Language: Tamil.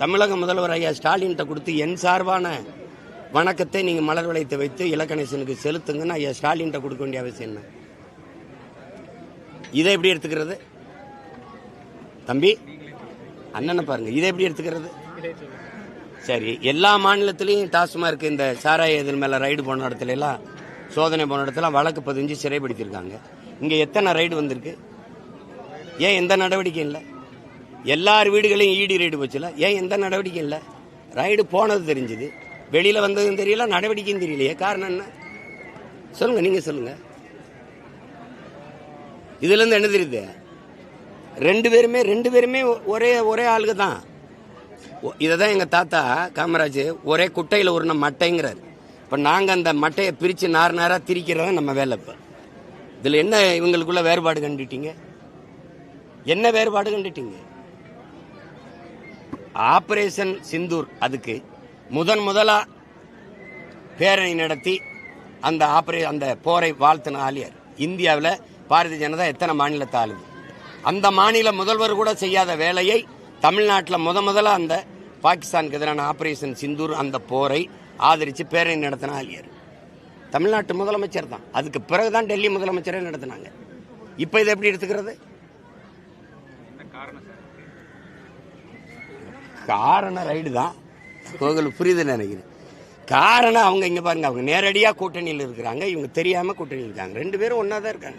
தமிழக முதல்வர் ஐயா ஸ்டாலின்கிட்ட கொடுத்து என் சார்பான வணக்கத்தை நீங்கள் மலர் வளையத்தை வைத்து இலக்கணேசனுக்கு செலுத்துங்கன்னு ஐயா ஸ்டாலின்கிட்ட கொடுக்க வேண்டிய அவசியம் என்ன? இதை எப்படி எடுத்துக்கிறது? தம்பி அண்ணனை பாருங்க இதை எப்படி எடுத்துக்கிறது? சரி எல்லா மாநிலத்திலையும் டாஸ்மார்க் இந்த சாராய இதன் மேலே ரைடு போன இடத்துல எல்லாம் சோதனை போன இடத்துல வழக்கு பதிஞ்சு சிறைப்படுத்தியிருக்காங்க இங்கே எத்தனை ரைடு வந்திருக்கு? ஏன் எந்த நடவடிக்கையும் இல்லை? எல்லார் வீடுகளையும் ஈடி ரைடு போச்சுல. ஏன் எந்த நடவடிக்கையும் இல்லை? ரைடு போனது தெரிஞ்சுது. வெளியில் வந்ததும் தெரியல நடவடிக்கையும் தெரியலையே. காரணம் என்ன? சொல்லுங்க நீங்க சொல்லுங்க. இதுல இருந்து என்ன தெரியுது? ரெண்டு பேருமே ரெண்டு பேருமே ஒரே ஒரே ஆளுக்கு தான். இதை தான் எங்கள் தாத்தா காமராஜ் ஒரே குட்டையில் உருண மட்டைங்கிறார். இப்போ நாங்கள் அந்த மட்டையை பிரித்து நார் நாராக திரிக்கிறது நம்ம வேலை இப்போ. இதில் என்ன இவங்களுக்குள்ள வேறுபாடு கண்டுட்டீங்க? என்ன வேறுபாடு கண்டுட்டீங்க? ஆபரேஷன் சிந்தூர் அதுக்கு முதன் முதலா பேரணி நடத்தி அந்த ஆபரே அந்த போரை வாழ்த்தின ஆலியார். இந்தியாவில் பாரதிய ஜனதா எத்தனை மாநிலத்தை ஆளுது? அந்த மாநில முதல்வர் கூட செய்யாத வேலையை தமிழ்நாட்டில் முத முதல்ல அந்த பாகிஸ்தானுக்கு எதிரான ஆபரேஷன் சிந்தூர் அந்த போரை ஆதரித்து பேரணி நடத்தின ஆலியார். தமிழ்நாட்டு முதலமைச்சர் தான். அதுக்கு பிறகு தான் டெல்லி முதலமைச்சரே நடத்தினாங்க. இப்போ இதை எப்படி எடுத்துக்கிறது? காரணம் ரைடு தான். உங்களுக்கு புரியுதுன்னு நினைக்கிறேன். காரணம் அவங்க இங்கே பாருங்க அவங்க நேரடியாக கூட்டணியில் இருக்கிறாங்க இவங்க தெரியாமல் கூட்டணியில் இருக்காங்க. ரெண்டு பேரும் ஒன்றா தான் இருக்காங்க.